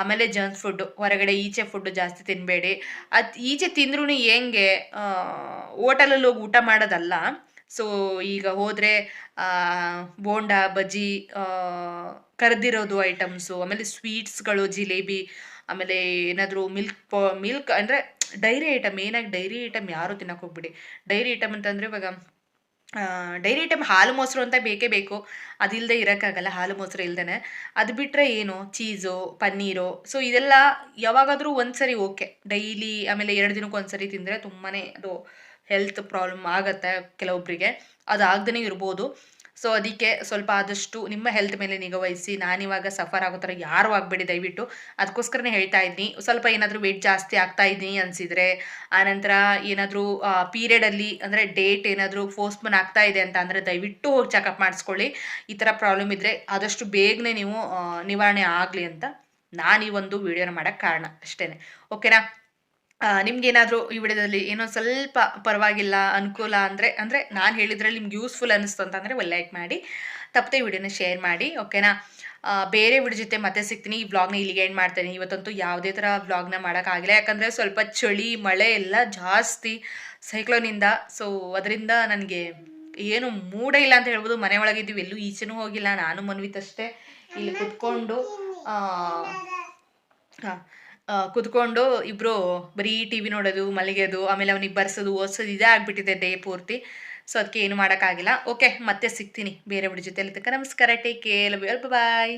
ಆಮೇಲೆ ಜಂಕ್ ಫುಡ್ಡು ಹೊರಗಡೆ ಈಚೆ ಫುಡ್ಡು ಜಾಸ್ತಿ ತಿನ್ನಬೇಡಿ ಅದು ಈಚೆ ತಿಂದ್ರೂ ಹೆಂಗೆ ಹೋಟೆಲಲ್ಲಿ ಹೋಗಿ ಊಟ ಮಾಡೋದಲ್ಲ ಸೊ ಈಗ ಹೋದರೆ ಬೋಂಡ, ಬಜ್ಜಿ ಕರೆದಿರೋದು ಐಟಮ್ಸು ಆಮೇಲೆ ಸ್ವೀಟ್ಸ್ಗಳು ಜಿಲೇಬಿ, ಆಮೇಲೆ ಏನಾದರೂ ಮಿಲ್ಕ್ ಪಾ ಮಿಲ್ಕ್ ಅಂದರೆ ಡೈರಿ ಐಟಮ್ ಏನಾಗಿ ಡೈರಿ ಐಟಮ್ ಯಾರು ತಿನ್ನಕ್ಕೆ ಹೋಗ್ಬಿಡಿ. ಡೈರಿ ಐಟಮ್ ಅಂತಂದರೆ ಇವಾಗ ಡೈರಿ ಐಟಮ್ ಹಾಲು ಮೊಸರು ಅಂತ ಬೇಕೇ ಬೇಕು. ಅದಿಲ್ಲದೆ ಇರೋಕ್ಕಾಗಲ್ಲ, ಹಾಲು ಮೊಸರು ಇಲ್ದೇ ಅದು ಬಿಟ್ಟರೆ ಏನು? ಚೀಸು ಪನ್ನೀರು. ಸೊ ಇದೆಲ್ಲ ಯಾವಾಗಾದರೂ ಒಂದು ಸರಿ ಓಕೆ ಡೈಲಿ ಆಮೇಲೆ ಎರಡು ದಿನಕ್ಕೆ ಒಂದ್ಸರಿ ತಿಂದರೆ ತುಂಬಾ ಅದು ಹೆಲ್ತ್ ಪ್ರಾಬ್ಲಮ್ ಆಗುತ್ತೆ ಕೆಲವೊಬ್ಬರಿಗೆ ಅದು ಆಗದೇ ಇರ್ಬೋದು. ಸೊ ಅದಕ್ಕೆ ಸ್ವಲ್ಪ ಆದಷ್ಟು ನಿಮ್ಮ ಹೆಲ್ತ್ ಮೇಲೆ ನಿಗವಹಿಸಿ ನಾನಿವಾಗ ಸಫರ್ ಆಗೋ ಥರ ಯಾರು ಆಗಬೇಡಿ ದಯವಿಟ್ಟು. ಅದಕ್ಕೋಸ್ಕರನೇ ಹೇಳ್ತಾ ಇದ್ದೀನಿ ಸ್ವಲ್ಪ ಏನಾದರೂ ವೆಯ್ಟ್ ಜಾಸ್ತಿ ಆಗ್ತಾ ಇದ್ದೀನಿ ಅನಿಸಿದರೆ, ಆನಂತರ ಏನಾದರೂ ಪೀರಿಯಡಲ್ಲಿ ಅಂದರೆ ಡೇಟ್ ಏನಾದರೂ ಫೋಸ್ಟ್ಮನ್ ಆಗ್ತಾ ಇದೆ ಅಂತ ಅಂದರೆ ದಯವಿಟ್ಟು ಹೋಗಿ ಚೆಕಪ್ ಮಾಡಿಸ್ಕೊಳ್ಳಿ. ಈ ಥರ ಪ್ರಾಬ್ಲಮ್ ಇದ್ದರೆ ಆದಷ್ಟು ಬೇಗನೆ ನೀವು ನಿವಾರಣೆ ಆಗಲಿ ಅಂತ ನಾನು ಈ ಒಂದು ವಿಡಿಯೋನ ಮಾಡೋಕ್ಕೆ ಕಾರಣ ಅಷ್ಟೇ ಓಕೆನಾ ನಿಮ್ಗೇನಾದರೂ ಈ ವಿಡಿಯೋದಲ್ಲಿ ಏನೋ ಸ್ವಲ್ಪ ಪರವಾಗಿಲ್ಲ, ಅನುಕೂಲ ಅಂದರೆ ಅಂದರೆ ನಾನು ಹೇಳಿದ್ರಲ್ಲಿ ನಿಮ್ಗೆ ಯೂಸ್ಫುಲ್ ಅನ್ನಿಸ್ತು ಅಂತಂದರೆ ಒಳ್ಳೆ ಲೈಕ್ ಮಾಡಿ. ತಪ್ಪದೆ ವಿಡಿಯೋನ ಶೇರ್ ಮಾಡಿ ಓಕೆನಾ ಬೇರೆ ವಿಡಿಯೋ ಜೊತೆ ಮತ್ತೆ ಸಿಗ್ತೀನಿ, ಈ ವ್ಲಾಗ್ನ ಇಲ್ಲಿಗೆ ಎಂಡ್ ಮಾಡ್ತೇನೆ. ಇವತ್ತಂತೂ ಯಾವುದೇ ಥರ ವ್ಲಾಗ್ನ ಮಾಡೋಕ್ಕಾಗಿಲ್ಲ ಯಾಕಂದರೆ ಸ್ವಲ್ಪ ಚಳಿ, ಮಳೆ ಎಲ್ಲ ಜಾಸ್ತಿ ಸೈಕ್ಲೋನಿಂದ ಸೊ ಅದರಿಂದ ನನಗೆ ಏನು ಮೂಡೇ ಇಲ್ಲ ಅಂತ ಹೇಳ್ಬೋದು. ಮನೆ ಒಳಗಿದ್ದೀವಿ ಎಲ್ಲೂ ಈಚೆನೂ ಹೋಗಿಲ್ಲ. ನಾನು ಮನ್ವಿತಷ್ಟೇ ಇಲ್ಲಿ ಕುತ್ಕೊಂಡು ಹಾಂ. ಕುತ್ಕೊಂಡು ಇಬ್ರು ಬರೀ ಟಿ ವಿ ನೋಡೋದು ಮಲಗೋದು ಆಮೇಲೆ ಅವನಿಗೆ ಬರ್ಸೋದು, ಓದಿಸೋದು ಇದೇ ಆಗ್ಬಿಟ್ಟಿದೆ ಡೇ ಪೂರ್ತಿ. ಸೊ ಅದಕ್ಕೆ ಏನು ಮಾಡೋಕ್ಕಾಗಿಲ್ಲ. ಓಕೆ ಮತ್ತೆ ಸಿಗ್ತೀನಿ ಬೇರೆ ಬಿಡಿ ಜೊತೆ ತನಕ. ನಮಸ್ಕಾರ ಟೇಕ್ ಕೇರ್ ಬಾಯ್